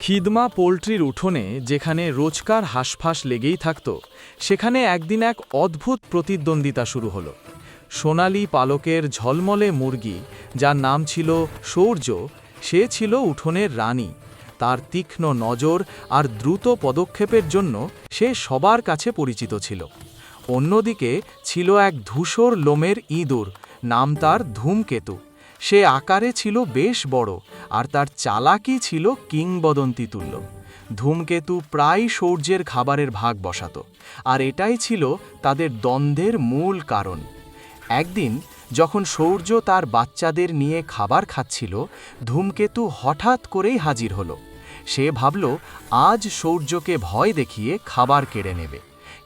খিদমা পোলট্রির উঠোনে, যেখানে রোজকার হাঁসফাঁস লেগেই থাকত, সেখানে একদিন এক অদ্ভুত প্রতিদ্বন্দ্বিতা শুরু হলো। সোনালি পালকের ঝলমলে মুরগি, যার নাম ছিল সৌর্য, সে ছিল উঠোনের রানী। তার তীক্ষ্ণ নজর আর দ্রুত পদক্ষেপের জন্য সে সবার কাছে পরিচিত ছিল। অন্যদিকে ছিল এক ধূসর লোমের ইঁদুর, নাম তার ধূমকেতু। সে আকারে ছিল বেশ বড়, আর তার চালাকি ছিল কিংবদন্তি তুল্য ধূমকেতু প্রায় সূর্যের খাবারের ভাগ বসাত, আর এটাই ছিল তাদের দ্বন্দ্বের মূল কারণ। একদিন, যখন সৌর্য তার বাচ্চাদের নিয়ে খাবার খাচ্ছিল, ধূমকেতু হঠাৎ করেই হাজির হলো। সে ভাবল, আজ সৌর্যকে ভয় দেখিয়ে খাবার কেড়ে নেবে।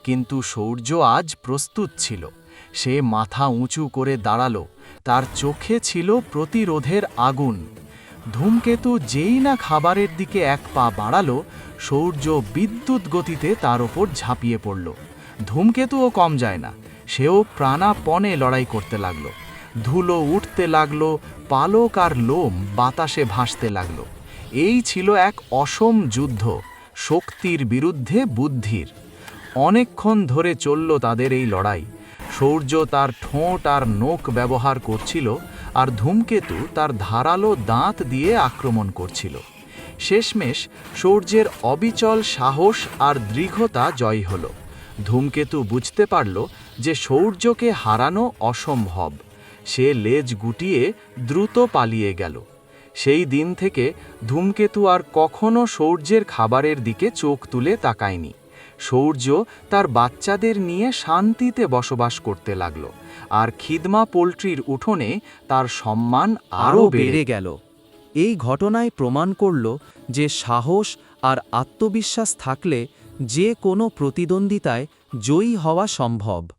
কিন্তু সৌর্য আজ প্রস্তুত ছিল। সে মাথা উঁচু করে দাঁড়াল। তার চোখে ছিল প্রতিরোধের আগুন। ধূমকেতু যেই না খাবারের দিকে এক পা বাড়ালো, সৌর্য বিদ্যুৎ গতিতে তার ওপর ঝাঁপিয়ে পড়ল। ধূমকেতুও কম যায় না। সেও প্রাণাপণে লড়াই করতে লাগল। ধুলো উঠতে লাগল, পালক আর লোম বাতাসে ভাসতে লাগল। এই ছিল এক অসম যুদ্ধ, শক্তির বিরুদ্ধে বুদ্ধির। অনেকক্ষণ ধরে চলল তাদের এই লড়াই। সূর্য তার ঠোঁট আর নোক ব্যবহার করছিল আর ধূমকেতু তার ধারালো দাঁত দিয়ে আক্রমণ করছিল। শেষমেশ সূর্যের অবিচল সাহস আর দৃঢ়তা জয় হল। ধূমকেতু বুঝতে পারল যে সৌর্যকে হারানো অসম্ভব। সে লেজ গুটিয়ে দ্রুত পালিয়ে গেল। সেই দিন থেকে ধূমকেতু আর কখনো সৌর্যের খাবারের দিকে চোখ তুলে তাকায়নি। সৌর্য তার বাচ্চাদের নিয়ে শান্তিতে বসবাস করতে লাগল আর খিদমা পোলট্রির উঠোনে তার সম্মান আরও বেড়ে গেল। এই ঘটনায় প্রমাণ করল যে সাহস আর আত্মবিশ্বাস থাকলে যে কোনো প্রতিদ্বন্দ্বিতায় জয়ী হওয়া সম্ভব।